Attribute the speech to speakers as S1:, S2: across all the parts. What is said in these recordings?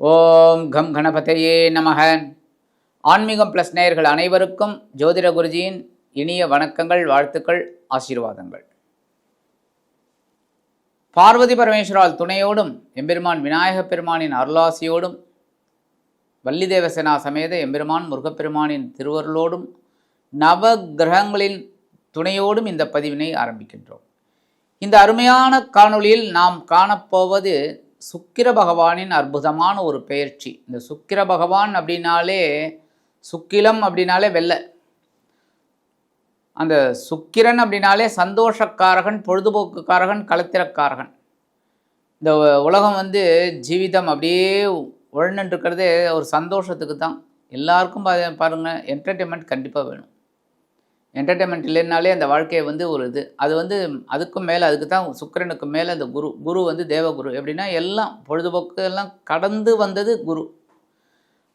S1: ஓம் come கணபதையே நமக. ஆன்மீகம் plus நேயர்கள் அனைவருக்கும் ஜோதிட குருஜியின் இனிய வணக்கங்கள் வாழ்த்துக்கள் ஆசீர்வாதங்கள். பார்வதி பரமேஸ்வரால் துணையோடும் எம்பெருமான் விநாயகப் பெருமானின் அருளாசியோடும் வள்ளி தேவசேனா சமேத எம்பெருமான் முருகப்பெருமானின் திருவருளோடும் நவ கிரகங்களின் துணையோடும் இந்த பதிவினை ஆரம்பிக்கின்றோம். இந்த அருமையான காணொளியில் நாம் காணப்போவது சுக்கிர பகவானின் அற்புதமான ஒரு பெயர்ச்சி இந்த சுக்கிர பகவான் அப்படின்னாலே சுக்கிலம் அப்படின்னாலே வெள்ளை. அந்த சுக்கிரன் அப்படின்னாலே சந்தோஷக்காரகன் பொழுதுபோக்குக்காரகன் கலத்திரக்காரகன் இந்த உலகம் வந்து ஜீவிதம் அப்படியே உழன்றுக்கிறதே ஒரு சந்தோஷத்துக்கு தான் எல்லாருக்கும் பாருங்கள் என்டர்டெயின்மெண்ட் கண்டிப்பாக வேணும். என்டர்டைன்மெண்ட் இல்லைனாலே அந்த வாழ்க்கையை வந்து ஒரு இது. அது வந்து அதுக்கும் மேலே அதுக்கு தான் சுக்கிரனுக்கு மேலே அந்த குரு குரு வந்து தேவகுரு. எப்படின்னா எல்லாம் பொழுதுபோக்கு எல்லாம் கடந்து வந்தது குரு.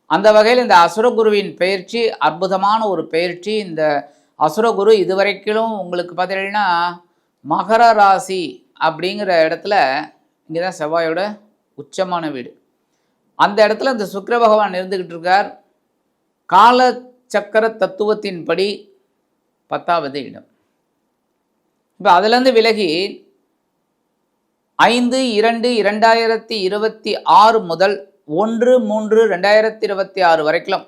S1: அந்த வகையில் இந்த அசுரகுருவின் பயிற்சி அற்புதமான ஒரு பயிற்சி இந்த அசுரகுரு இதுவரைக்கிலும் உங்களுக்கு பார்த்தீங்கன்னா மகர ராசி அப்படிங்கிற இடத்துல இங்கே தான் செவ்வாயோட உச்சமான வீடு. அந்த இடத்துல இந்த சுக்கர பகவான் இருந்துக்கிட்டு இருக்கார். கால சக்கர தத்துவத்தின்படி பத்தாவது இடம். இப்போ அதுலேருந்து விலகி ஐந்து இரண்டு இரண்டாயிரத்தி இருபத்தி ஆறு முதல் ஒன்று மூன்று ரெண்டாயிரத்தி இருபத்தி ஆறு வரைக்கும்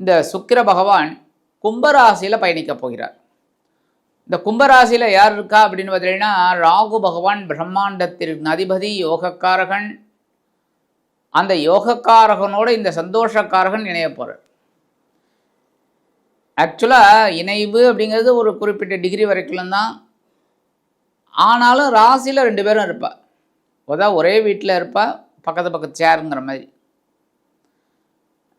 S1: இந்த சுக்கிர பகவான் கும்பராசியில் பயணிக்க போகிறார். இந்த கும்பராசியில் யார் இருக்கா அப்படின்னு பார்த்தீங்கன்னா ராகு பகவான் பிரம்மாண்டத்திற்கு அதிபதி யோகக்காரகன். அந்த யோகக்காரகனோட இந்த சந்தோஷக்காரகன் இணைய போகிறார் ஆக்சுவலாக இணைவு அப்படிங்கிறது ஒரு குறிப்பிட்ட டிகிரி வரைக்கும் தான் ஆனாலும் ராசியில் ரெண்டு பேரும் இருப்பா. அதான் ஒரே வீட்டில் இருப்பா பக்கத்து பக்கத்து சேருங்கிற மாதிரி.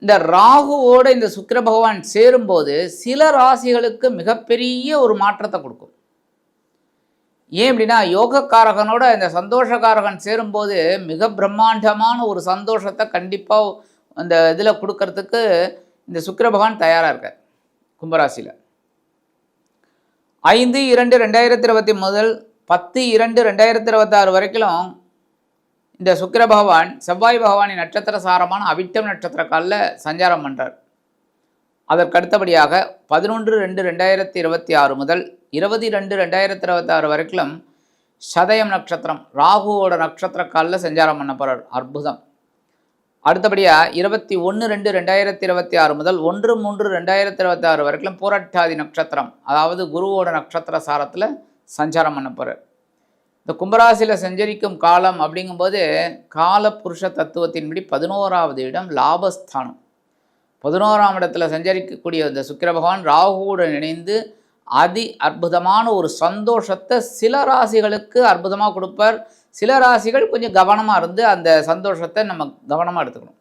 S1: இந்த ராகுவோட இந்த சுக்கிர பகவான் சேரும்போது சில ராசிகளுக்கு மிகப்பெரிய ஒரு மாற்றத்தை கொடுக்கும். ஏன் அப்படின்னா யோகக்காரகனோட இந்த சந்தோஷக்காரகன் சேரும்போது மிக பிரம்மாண்டமான ஒரு சந்தோஷத்தை கண்டிப்பாக அந்த இதில் கொடுக்கறதுக்கு இந்த சுக்கிர பகவான் தயாராக இருக்கார். கும்பராசியில். ஐந்து இரண்டு ரெண்டாயிரத்தி இருபத்தி முதல் பத்து இரண்டு ரெண்டாயிரத்தி இருபத்தாறு வரைக்கும் இந்த சுக்கிர பகவான் செவ்வாய் பகவானின் நட்சத்திர சாரமான அவிட்டம் நட்சத்திர காலில் சஞ்சாரம் பண்ணுறார் அதற்கு அடுத்தபடியாக பதினொன்று ரெண்டு ரெண்டாயிரத்தி இருபத்தி ஆறு முதல் இருபது ரெண்டு ரெண்டாயிரத்தி இருபத்தாறு வரைக்கும் சதயம் நட்சத்திரம் ராகுவோட நட்சத்திர காலில் சஞ்சாரம் பண்ண போகிறார் அற்புதம். அடுத்தபடியாக இருபத்தி ஒன்று ரெண்டு ரெண்டாயிரத்தி இருபத்தி ஆறு முதல் ஒன்று மூன்று ரெண்டாயிரத்தி இருபத்தி ஆறு வரைக்கும் பூரட்டாதி நட்சத்திரம் அதாவது குருவோட நட்சத்திர சாரத்தில் சஞ்சாரம் பண்ண போகிறார் இந்த கும்பராசியில் சஞ்சரிக்கும் காலம் அப்படிங்கும்போது கால புருஷ தத்துவத்தின்படி பதினோராவது இடம் லாபஸ்தானம். பதினோராம் இடத்துல சஞ்சரிக்கக்கூடிய இந்த சுக்கிர பகவான் ராகுவுடன் இணைந்து அதி அற்புதமான ஒரு சந்தோஷத்தை சில ராசிகளுக்கு அற்புதமாக கொடுப்பார். சில ராசிகள் கொஞ்சம் கவனமாக இருந்து அந்த சந்தோஷத்தை நம்ம கவனமாக எடுத்துக்கணும்.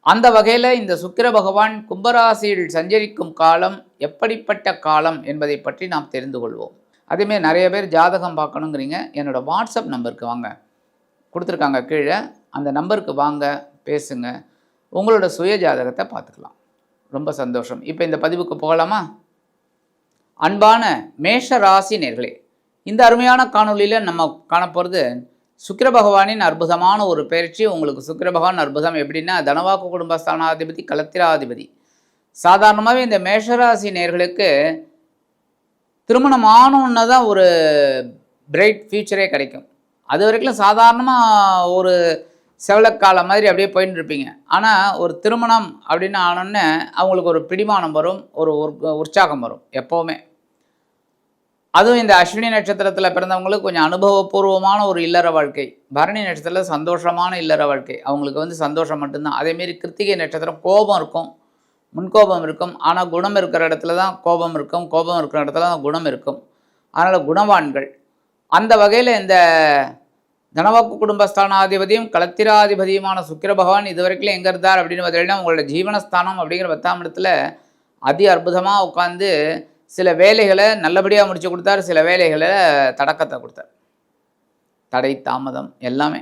S1: அந்த வகையில் இந்த சுக்கிர பகவான் கும்பராசியில் சஞ்சரிக்கும் காலம் எப்படிப்பட்ட காலம் என்பதை பற்றி நாம் தெரிந்து கொள்வோம். அதேமாரி நிறைய பேர் ஜாதகம் பார்க்கணுங்கிறீங்க. என்னோடய வாட்ஸ்அப் நம்பருக்கு வாங்க. கொடுத்துருக்காங்க கீழே. அந்த நம்பருக்கு வாங்க பேசுங்க. உங்களோட சுய ஜாதகத்தை பார்த்துக்கலாம். ரொம்ப சந்தோஷம். இப்போ இந்த பதிவுக்கு போகலாமா? அன்பான மேஷ ராசி நேர்களே இந்த அருமையான காணொலியில் நம்ம காணப்போகிறது சுக்கிர பகவானின் அற்புதமான ஒரு பயிற்சி. உங்களுக்கு சுக்கிர பகவான் அற்புதம் எப்படின்னா தனவாக்கு குடும்பஸ்தானாதிபதி கலத்திராதிபதி. சாதாரணமாகவே இந்த மேஷராசி நேர்களுக்கு திருமணம் ஆனோன்னு தான் ஒரு பிரைட் ஃபியூச்சரே கிடைக்கும். அது வரைக்கும் சாதாரணமாக ஒரு செவலக்கால மாதிரி அப்படியே போயின்னு இருப்பீங்க. ஆனால் ஒரு திருமணம் அப்படின்னு ஆனோடனே அவங்களுக்கு ஒரு பிடிமானம் வரும் ஒரு உற்சாகம் வரும் எப்போவுமே. அதுவும் இந்த அஸ்வினி நட்சத்திரத்தில் பிறந்தவங்களுக்கு கொஞ்சம் அனுபவபூர்வமான ஒரு இல்லற வாழ்க்கை. பரணி நட்சத்திரத்தில் சந்தோஷமான இல்லற வாழ்க்கை. அவங்களுக்கு வந்து சந்தோஷம் மட்டும்தான். அதேமாரி கிருத்திகை நட்சத்திரம் கோபம் இருக்கும். முன்கோபம் இருக்கும். ஆனால் குணம் இருக்கிற இடத்துல தான் கோபம் இருக்கும். கோபம் இருக்கிற இடத்துல தான் குணம் இருக்கும். அதனால் குணவான்கள். அந்த வகையில் இந்த தனவாக்கு குடும்பஸ்தானாதிபதியும் களத்திராதிபதியுமான சுக்கிர பகவான் இது வரைக்கும் எங்கே இருந்தார் அப்படின்னு பார்த்தீங்கன்னா உங்களோட ஜீவனஸ்தானம் அப்படிங்கிற பத்தாம் இடத்துல அதி அற்புதமாக உட்காந்து சில வேலைகளை நல்லபடியாக முடிச்சு கொடுத்தார் சில வேலைகளை தடக்கத்தை கொடுத்தார். தடை தாமதம் எல்லாமே.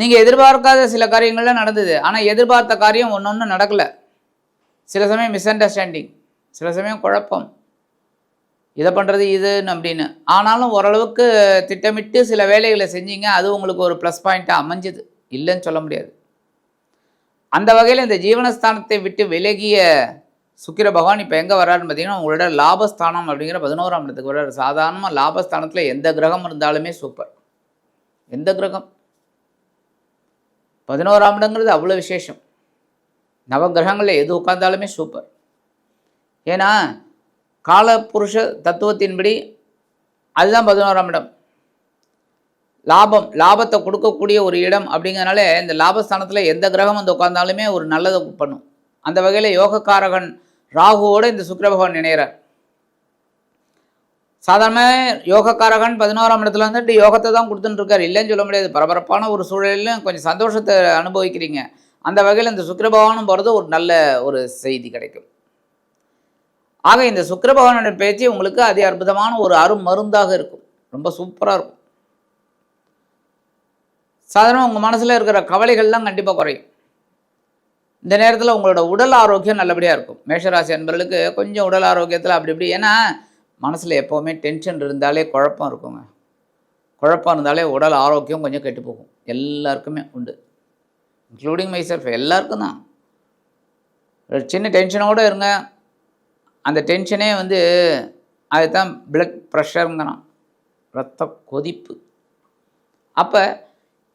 S1: நீங்கள் எதிர்பார்க்காத சில காரியங்கள்லாம் நடந்தது. ஆனால் எதிர்பார்த்த காரியம் ஒன்று ஒன்று நடக்கலை. சில சமயம் மிஸ் அண்டர்ஸ்டாண்டிங் சில சமயம் குழப்பம். இதை பண்ணுறது இதுன்னு அப்படின்னு. ஆனாலும் ஓரளவுக்கு திட்டமிட்டு சில வேலைகளை செஞ்சீங்க அது உங்களுக்கு ஒரு ப்ளஸ் பாயிண்ட்டாக அமைஞ்சுது. இல்லைன்னு சொல்ல முடியாது. அந்த வகையில் இந்த ஜீவனஸ்தானத்தை விட்டு விலகிய சுக்கிர பகவான் இப்போ எங்கே வர்றாருன்னு பார்த்தீங்கன்னா உங்களோட லாபஸ்தானம் அப்படிங்கிற பதினோராம் இடத்துக்கு வர்றாரு. சாதாரணமாக லாபஸ்தானத்தில் எந்த கிரகம் இருந்தாலுமே சூப்பர் எந்த கிரகம்? பதினோராம் இடங்கிறது அவ்வளோ விசேஷம். நவகிரகங்களில் எது உட்கார்ந்தாலுமே சூப்பர் ஏன்னா காலப்புருஷ தத்துவத்தின்படி அதுதான் பதினோராம் இடம். லாபம் லாபத்தை கொடுக்கக்கூடிய ஒரு இடம் அப்படிங்கிறனால இந்த லாபஸ்தானத்தில் எந்த கிரகம் வந்து உட்கார்ந்தாலுமே ஒரு நல்லதை பண்ணும். அந்த வகையில் யோகக்காரகன் ராகுவோடு இந்த சுக்கர பகவான் இணையிறார். சாதாரண யோகக்காரகன் பதினோராம் இடத்துல வந்துட்டு யோகத்தை தான் கொடுத்துட்டுருக்காரு இல்லைன்னு சொல்ல முடியாது. பரபரப்பான ஒரு சூழலிலும் கொஞ்சம் சந்தோஷத்தை அனுபவிக்கிறீங்க. அந்த வகையில் இந்த சுக்கர பகவானும் போகிறது ஒரு நல்ல ஒரு செய்தி கிடைக்கும். ஆக இந்த சுக்கர பகவானோட பேச்சு உங்களுக்கு அதி அற்புதமான ஒரு அரும் மருந்தாக இருக்கும். ரொம்ப சூப்பராக இருக்கும். சாதாரண உங்கள் மனசில் இருக்கிற கவலைகள்லாம் கண்டிப்பாக குறையும். இந்த நேரத்தில் உங்களோட உடல் ஆரோக்கியம் நல்லபடியாக இருக்கும். மேஷராசி அன்பர்களுக்கு கொஞ்சம் உடல் ஆரோக்கியத்தில் அப்படி இப்படி ஏன்னா மனசில் எப்போவுமே டென்ஷன் இருந்தாலே குழப்பம் இருக்குங்க. குழப்பம் இருந்தாலே உடல் ஆரோக்கியம் கொஞ்சம் கெட்டு போகும். எல்லாருக்குமே உண்டு. இன்க்ளூடிங் மை செல்ஃப் எல்லாருக்கும் தான். ஒரு சின்ன டென்ஷனோடு இருங்க. அந்த டென்ஷனே வந்து அதுதான் பிளட் ப்ரெஷருங்கிறான் ரத்த கொதிப்பு. அப்போ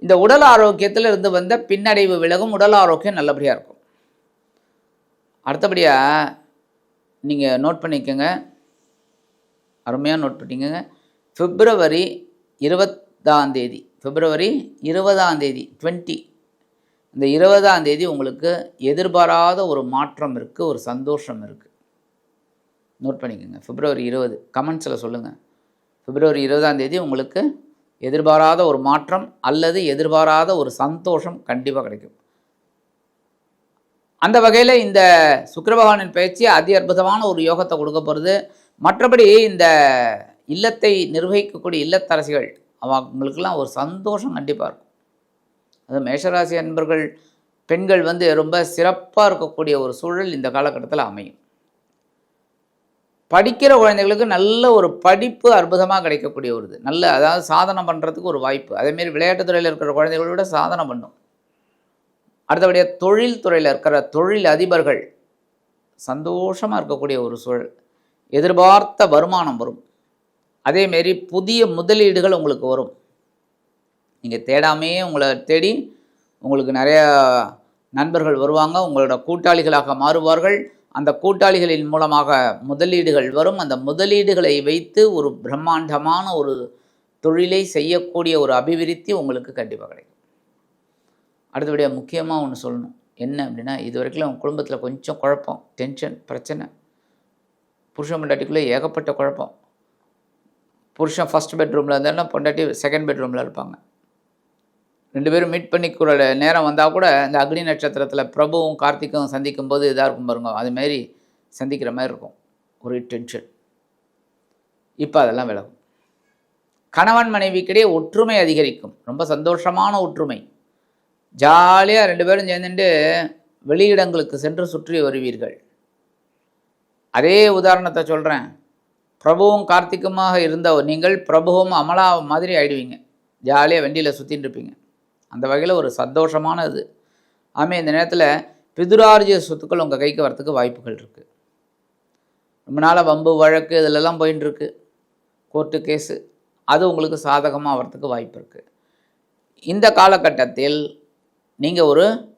S1: இந்த உடல் ஆரோக்கியத்தில் இருந்து வந்த பின்னடைவு விலகும் உடல் ஆரோக்கியம் நல்லபடியாக இருக்கும். அடுத்தபடியாக நீங்கள் நோட் பண்ணிக்கோங்க. அருமையாக நோட் பண்ணிக்கோங்க. பிப்ரவரி இருபதாம் தேதி பிப்ரவரி இருபதாம் தேதி டுவெண்ட்டி இந்த இருபதாம் தேதி உங்களுக்கு எதிர்பாராத ஒரு மாற்றம் இருக்குது ஒரு சந்தோஷம் இருக்குது நோட் பண்ணிக்கோங்க. பிப்ரவரி இருபது கமெண்ட்ஸில் சொல்லுங்கள் பிப்ரவரி இருபதாம் தேதி உங்களுக்கு எதிர்பாராத ஒரு மாற்றம் அல்லது எதிர்பாராத ஒரு சந்தோஷம் கண்டிப்பாக கிடைக்கும். அந்த வகையில் இந்த சுக்கிர பகவானின் பயிற்சி அதி அற்புதமான ஒரு யோகத்தை கொடுக்க போகிறது மற்றபடி இந்த இல்லத்தை நிர்வகிக்கக்கூடிய இல்லத்தரசிகள் அவங்களுக்கெல்லாம் ஒரு சந்தோஷம் கண்டிப்பாக இருக்கும். அது மேஷராசி அன்பர்கள் பெண்கள் வந்து ரொம்ப சிறப்பாக இருக்கக்கூடிய ஒரு சூழல் இந்த காலகட்டத்தில் அமையும். படிக்கிற குழந்தைகளுக்கு நல்ல ஒரு படிப்பு அற்புதமாக கிடைக்கக்கூடிய ஒரு இது. நல்ல அதாவது சாதனை பண்ணுறதுக்கு ஒரு வாய்ப்பு. அதேமாரி விளையாட்டுத்துறையில் இருக்கிற குழந்தைகளோட சாதனை பண்ணும். அடுத்தபடியாக தொழில்துறையில் இருக்கிற தொழில் அதிபர்கள் சந்தோஷமாக இருக்கக்கூடிய ஒரு சூழல். எதிர்பார்த்த வருமானம் வரும். அதேமாரி புதிய முதலீடுகள் உங்களுக்கு வரும். நீங்கள் தேடாமையே உங்களை தேடி உங்களுக்கு நிறையா நண்பர்கள் வருவாங்க. உங்களோட கூட்டாளிகளாக மாறுவார்கள். அந்த கூட்டாளிகளின் மூலமாக முதலீடுகள் வரும். அந்த முதலீடுகளை வைத்து ஒரு பிரம்மாண்டமான ஒரு தொழிலை செய்யக்கூடிய ஒரு அபிவிருத்தி உங்களுக்கு கண்டிப்பாக கிடைக்கும். அடுத்தபடியாக முக்கியமாக ஒன்று சொல்லணும். என்ன அப்படின்னா இது வரைக்கும் அவங்க குடும்பத்தில் கொஞ்சம் குழப்பம் டென்ஷன் பிரச்சனை. புருஷன் பொண்டாட்டிக்குள்ளே ஏகப்பட்ட குழப்பம். புருஷன் ஃபஸ்ட் பெட்ரூமில் இருந்தாலும் பொண்டாட்டி செகண்ட் பெட்ரூமில் இருப்பாங்க. ரெண்டு பேரும் மீட் பண்ணிக்கிற நேரம் வந்தால் கூட இந்த அக்னி நட்சத்திரத்தில் பிரபுவும் கார்த்திக்கும் சந்திக்கும் போது இதாக இருக்கும் பாருங்க. அதுமாரி சந்திக்கிற மாதிரி இருக்கும். ஒரு டென்ஷன் இப்போ அதெல்லாம் விலகும். கணவன் மனைவிக்கிடையே ஒற்றுமை அதிகரிக்கும். ரொம்ப சந்தோஷமான ஒற்றுமை. ஜாலியாக ரெண்டு பேரும் சேர்ந்துட்டு வெளியிடங்களுக்கு சென்று சுற்றி வருவீர்கள். அதே உதாரணத்தை சொல்கிறேன் பிரபுவும் கார்த்திகமாக இருந்த நீங்கள் பிரபுவும் அமலா மாதிரி ஆயிடுவீங்க. ஜாலியாக வண்டியில் சுற்றின்னு இருப்பீங்க. அந்த வகையில் ஒரு சந்தோஷமான இது இந்த நேரத்தில் பிதுரார்ஜிய சொத்துக்கள் உங்கள் கைக்கு வரத்துக்கு வாய்ப்புகள் இருக்குது ரொம்ப நாளாக வம்பு வழக்கு இதிலெல்லாம் போயின்னு இருக்கு கோர்ட்டு கேஸு. அது உங்களுக்கு சாதகமாக வரத்துக்கு வாய்ப்பு இருக்குது இந்த காலகட்டத்தில் நீங்கள் ஒரு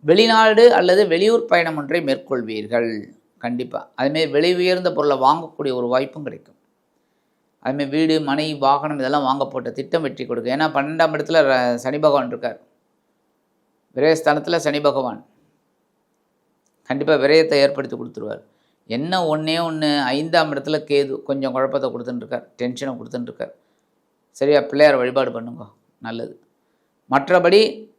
S1: வெளிநாடு அல்லது வெளியூர் பயணம் ஒன்றை மேற்கொள்வீர்கள். கண்டிப்பாக அதுமாரி விலை உயர்ந்த பொருளை வாங்கக்கூடிய ஒரு வாய்ப்பும் கிடைக்கும். அதுமாரி வீடு மனை வாகனம் இதெல்லாம் வாங்க போட்ட திட்டம் வெற்றி கொடுக்கும். ஏன்னா பன்னெண்டாம் இடத்துல ர- சனி பகவான் இருக்கார். விரயஸ்தானத்தில் சனி பகவான். கண்டிப்பாக விரயத்தை ஏற்படுத்தி கொடுத்துருவார். என்ன ஒன்றே ஒன்று ஐந்தாம் இடத்துல கேது கொஞ்சம் குழப்பத்தை கொடுத்துட்டுருக்கார் டென்ஷனை கொடுத்துட்டுருக்கார் சரியா பிள்ளையார் வழிபாடு பண்ணுங்க. நல்லது. மற்றபடி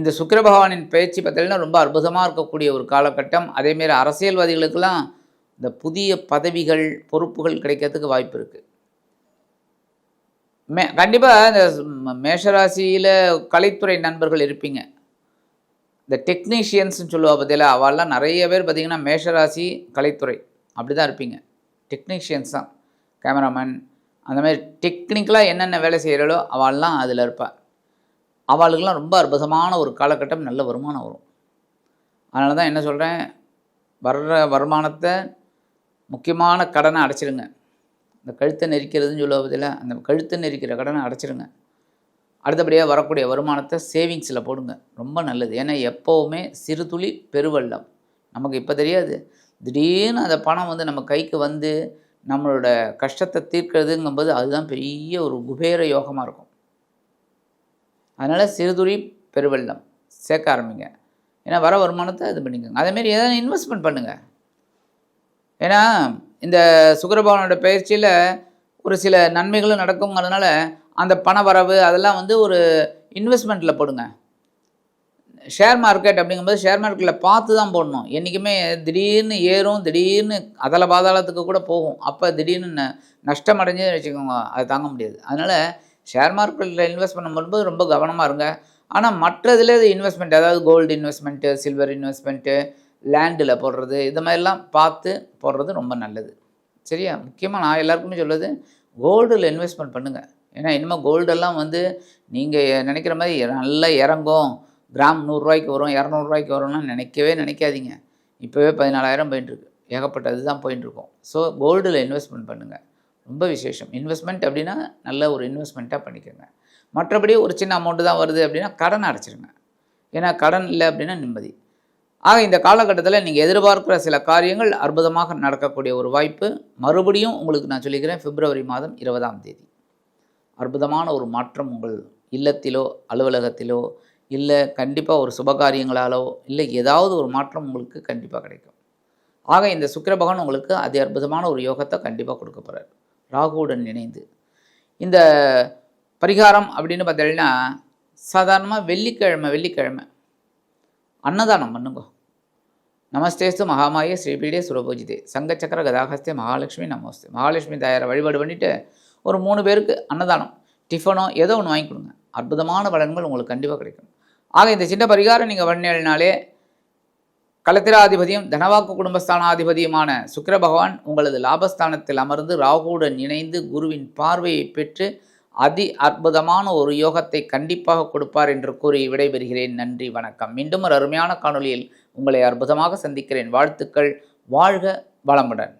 S1: இந்த சுக்கிர பகவானின் பேச்சு பார்த்தீங்கன்னா ரொம்ப அற்புதமாக இருக்கக்கூடிய ஒரு காலகட்டம். அதேமாரி அரசியல்வாதிகளுக்கெல்லாம் இந்த புதிய பதவிகள் பொறுப்புகள் கிடைக்கிறதுக்கு வாய்ப்பு இருக்குது மே கண்டிப்பாக இந்த மேஷராசியில் கலைத்துறை நண்பர்கள் இருப்பீங்க. இந்த டெக்னீஷியன்ஸ்னு சொல்லுவா பார்த்தீங்களா அவெல்லாம் நிறைய பேர் பார்த்திங்கன்னா மேஷராசி கலைத்துறை அப்படி தான் இருப்பீங்க. டெக்னீஷியன்ஸ் தான் கேமராமேன் அந்த மாதிரி டெக்னிக்கலாக என்னென்ன வேலை செய்கிறாளோ அவள்லாம் அதில் இருப்பாள் அவளுக்கெல்லாம் ரொம்ப அற்புதமான ஒரு காலகட்டம் நல்ல வருமானம் வரும். அதனால தான் என்ன சொல்கிறேன் வர்ற வருமானத்தை முக்கியமான கடனை அடைச்சிடுங்க இந்த கழுத்தை நெரிக்கிறதுன்னு சொல்லுவதில் அந்த கழுத்தை நெரிக்கிற கடனை அடைச்சிடுங்க அடுத்தபடியாக வரக்கூடிய வருமானத்தை சேவிங்ஸில் போடுங்க. ரொம்ப நல்லது. ஏன்னா எப்போவுமே சிறு துளி பெருவெள்ளம். நமக்கு இப்போ தெரியாது. திடீர்னு அந்த பணம் வந்து நம்ம கைக்கு வந்து நம்மளோட கஷ்டத்தை தீர்க்கிறதுங்கும்போது அதுதான் பெரிய ஒரு குபேர யோகமாக இருக்கும். அதனால் சிறுதுளி பெருவெள்ளம் சேர்க்க ஆரம்பிங்க. ஏன்னா வர வருமானத்தை இது பண்ணிக்கோங்க. அதேமாரி எதாவது இன்வெஸ்ட்மெண்ட் பண்ணுங்கள் ஏன்னா இந்த சுக்கரபவனோட பயிற்சியில் ஒரு சில நன்மைகளும் நடக்குங்கிறதுனால அந்த பண வரவு அதெல்லாம் வந்து ஒரு இன்வெஸ்ட்மெண்ட்டில் போடுங்க. ஷேர் மார்க்கெட் அப்படிங்கும்போது ஷேர் மார்க்கெட்டில் பார்த்து தான் போடணும். என்றைக்குமே திடீர்னு ஏறும் திடீர்னு அதில் பாதாளத்துக்கு கூட போகும். அப்போ திடீர்னு ந நஷ்டம் அடைஞ்சு வச்சுக்கோங்க அதை தாங்க முடியாது. அதனால் ஷேர் மார்க்கெட்டில் இன்வெஸ்ட் பண்ணும்போது ரொம்ப கவனமாக இருங்க. ஆனால் மற்றதில் இது இன்வெஸ்ட்மெண்ட் அதாவது கோல்டு இன்வெஸ்ட்மெண்ட்டு சில்வர் இன்வெஸ்ட்மெண்ட்டு லேண்டில் போடுறது இது மாதிரிலாம் பார்த்து போடுறது ரொம்ப நல்லது. சரியா? முக்கியமாக நான் எல்லாருக்குமே சொல்லுவது கோல்டில் இன்வெஸ்ட்மெண்ட் பண்ணுங்கள் ஏன்னா இனிமேல் கோல்டெல்லாம் வந்து நீங்கள் நினைக்கிற மாதிரி நல்லா இறங்கும். கிராம் நூறுரூவாய்க்கு வரும் இரநூறுவாய்க்கு வரும்னு நினைக்கவே நினைக்காதீங்க. இப்போவே பதினாலாயிரம் போயிட்டுருக்கு ஏகப்பட்டது தான் போயின்ட்டுருக்கோம் ஸோ கோல்டில் இன்வெஸ்ட்மெண்ட் பண்ணுங்கள் ரொம்ப விசேஷம். இன்வெஸ்ட்மெண்ட் அப்படின்னா நல்ல ஒரு இன்வெஸ்ட்மெண்ட்டாக பண்ணிக்கோங்க. மற்றபடி ஒரு சின்ன அமௌண்ட்டு தான் வருது அப்படின்னா கடன் அடைச்சிருங்க. ஏன்னா கடன் இல்லை அப்படின்னா நிம்மதி. ஆக இந்த காலகட்டத்தில் நீங்கள் எதிர்பார்க்குற சில காரியங்கள் அற்புதமாக நடக்கக்கூடிய ஒரு வாய்ப்பு. மறுபடியும் உங்களுக்கு நான் சொல்லிக்கிறேன் பிப்ரவரி மாதம் இருபதாம் தேதி. அற்புதமான ஒரு மாற்றம் உங்கள் இல்லத்திலோ அலுவலகத்திலோ இல்லை கண்டிப்பாக ஒரு சுபகாரியங்களாலோ இல்லை ஏதாவது ஒரு மாற்றம் உங்களுக்கு கண்டிப்பாக கிடைக்கும். ஆக இந்த சுக்கிர பகவான் உங்களுக்கு அதி அற்புதமான ஒரு யோகத்தை கண்டிப்பாக கொடுக்க போகிறார் ராகுவுடன் இணைந்து. இந்த பரிகாரம் அப்படின்னு பார்த்தீங்கன்னா சாதாரணமாக வெள்ளிக்கிழமை வெள்ளிக்கிழமை. அன்னதானம் பண்ணுங்க. நமஸ்தேஸ்து மகாமாய ஸ்ரீபீடே சுரபூஜிதே. சங்கச்சக்கர கதாகஸ்தே மகாலட்சுமி நமஸ்தே. மகாலட்சுமி தாயாரை வழிபாடு பண்ணிவிட்டு ஒரு மூணு பேருக்கு அன்னதானம் டிஃபனோ ஏதோ ஒன்று வாங்கி கொடுங்க. அற்புதமான பலன்கள் உங்களுக்கு கண்டிப்பாக கிடைக்கும். ஆக இந்த சின்ன பரிகாரம் நீங்கள் பண்ணினாலே கலத்திராதிபதியும் தனவாக்கு குடும்பஸ்தானாதிபதியுமான சுக்கர பகவான் உங்களது லாபஸ்தானத்தில் அமர்ந்து ராகுவுடன் இணைந்து குருவின் பார்வையை பெற்று அதி அற்புதமான ஒரு யோகத்தை கண்டிப்பாக கொடுப்பார் என்று கூறி விடைபெறுகிறேன். நன்றி வணக்கம். மீண்டும் ஒரு அருமையான காணொளியில் உங்களை அற்புதமாக சந்திக்கிறேன். வாழ்த்துக்கள். வாழ்க வளமுடன்.